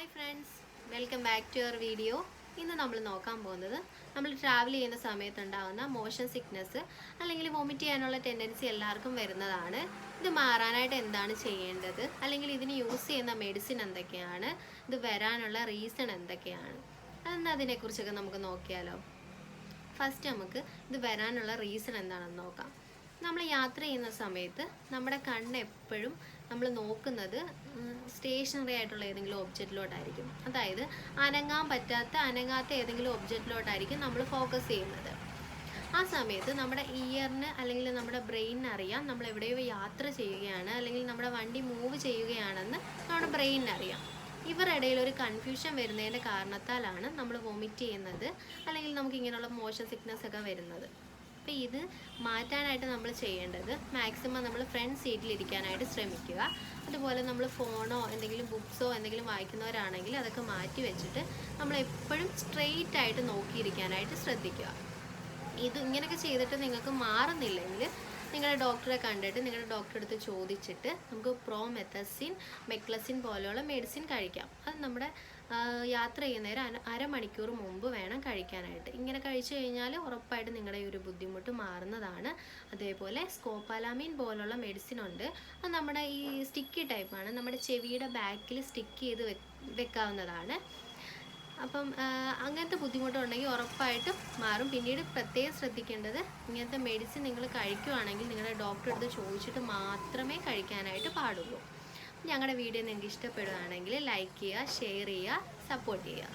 Hi friends welcome back to your video ഇന്ന് നമ്മൾ നോക്കാൻ പോകുന്നത് നമ്മൾ ട്രാവൽ ചെയ്യുന്ന സമയത്തുണ്ടാകുന്ന മോഷൻ സിക്നസ് അല്ലെങ്കിൽ വോമിറ്റ് ചെയ്യാനുള്ള ടെൻഡൻസി എല്ലാവർക്കും വരുന്നതാണ്. ഇത് മാറാനായിട്ട് എന്താണ് ചെയ്യേണ്ടത്? അല്ലെങ്കിൽ ഇതിന് യൂസ് ചെയ്യുന്ന മെഡിസിൻ എന്തൊക്കെയാണ്? ഇത് വരാനുള്ള റീസൺ എന്തൊക്കെയാണ്? അതെന്താ അതിനെക്കുറിച്ചൊക്കെ നമുക്ക് നോക്കിയാലോ? ഫസ്റ്റ് നമുക്ക് ഇത് വരാനുള്ള റീസൺ എന്താണെന്ന് നോക്കാം. നമ്മൾ യാത്ര ചെയ്യുന്ന സമയത്ത് നമ്മുടെ കണ്ണ് എപ്പോഴും നമ്മൾ നോക്കുന്നത് സ്റ്റേഷനറി ആയിട്ടുള്ള ഏതെങ്കിലും ഒബ്ജക്റ്റിലോട്ടായിരിക്കും. അതായത് അനങ്ങാൻ പറ്റാത്ത അനങ്ങാത്ത ഏതെങ്കിലും ഒബ്ജക്റ്റിലോട്ടായിരിക്കും നമ്മൾ ഫോക്കസ് ചെയ്യുന്നത്. ആ സമയത്ത് നമ്മുടെ ഇയറിന് അല്ലെങ്കിൽ നമ്മുടെ ബ്രെയിനിന് അറിയാം നമ്മൾ എവിടെയോ യാത്ര ചെയ്യുകയാണ് അല്ലെങ്കിൽ നമ്മുടെ വണ്ടി മൂവ് ചെയ്യുകയാണെന്ന് നമ്മുടെ ബ്രെയിനിന് അറിയാം. ഇവരുടെ ഇടയിൽ ഒരു കൺഫ്യൂഷൻ വരുന്നതിന്റെ കാരണത്താലാണ് നമ്മൾ വോമിറ്റ് ചെയ്യുന്നത് അല്ലെങ്കിൽ നമുക്ക് ഇങ്ങനെയുള്ള മോഷൻ സിക്നസ് ഒക്കെ വരുന്നത്. അപ്പോൾ ഇത് മാറ്റാനായിട്ട് നമ്മൾ ചെയ്യേണ്ടത് മാക്സിമം നമ്മൾ ഫ്രണ്ട് സീറ്റിലിരിക്കാനായിട്ട് ശ്രമിക്കുക. അതുപോലെ നമ്മൾ ഫോണോ എന്തെങ്കിലും ബുക്സോ എന്തെങ്കിലും വായിക്കുന്നവരാണെങ്കിൽ അതൊക്കെ മാറ്റി വെച്ചിട്ട് നമ്മൾ എപ്പോഴും സ്ട്രെയിറ്റ് ആയിട്ട് നോക്കിയിരിക്കാനായിട്ട് ശ്രദ്ധിക്കുക. ഇത് ഇങ്ങനെയൊക്കെ ചെയ്തിട്ട് നിങ്ങൾക്ക് മാറുന്നില്ലെങ്കിൽ നിങ്ങളുടെ ഡോക്ടറെ കണ്ടിട്ട് നിങ്ങളുടെ ഡോക്ടറെ അടുത്ത് ചോദിച്ചിട്ട് നമുക്ക് പ്രോമെത്തസിൻ മെക്ലസിൻ പോലെയുള്ള മെഡിസിൻ കഴിക്കാം. അത് നമ്മുടെ യാത്ര ചെയ്യുന്നേരം അര അരമണിക്കൂർ മുമ്പ് വേണം കഴിക്കാനായിട്ട്. ഇങ്ങനെ കഴിച്ചു കഴിഞ്ഞാൽ ഉറപ്പായിട്ട് നിങ്ങളുടെ ഈ ഒരു ബുദ്ധിമുട്ട് മാറുന്നതാണ്. അതേപോലെ സ്കോപ്പാലാമീൻ പോലുള്ള മെഡിസിൻ ഉണ്ട്. അത് നമ്മുടെ ഈ സ്റ്റിക്കി ടൈപ്പാണ് നമ്മുടെ ചെവിയുടെ ബാക്കിൽ സ്റ്റിക്ക് ചെയ്ത് വെക്കാവുന്നതാണ്. അപ്പം അങ്ങനത്തെ ബുദ്ധിമുട്ടുണ്ടെങ്കിൽ ഉറപ്പായിട്ടും മാറും. പിന്നീട് പ്രത്യേകം ശ്രദ്ധിക്കേണ്ടത് ഇങ്ങനത്തെ മെഡിസിൻ നിങ്ങൾ കഴിക്കുവാണെങ്കിൽ നിങ്ങളുടെ ഡോക്ടറെ അടുത്ത് ചോദിച്ചിട്ട് മാത്രമേ കഴിക്കാനായിട്ട് പാടുള്ളൂ. ഞങ്ങളുടെ വീഡിയോ നിങ്ങൾക്ക് ഇഷ്ടപ്പെടുകയാണെങ്കിൽ ലൈക്ക് ചെയ്യുക ഷെയർ ചെയ്യുക സപ്പോർട്ട് ചെയ്യുക.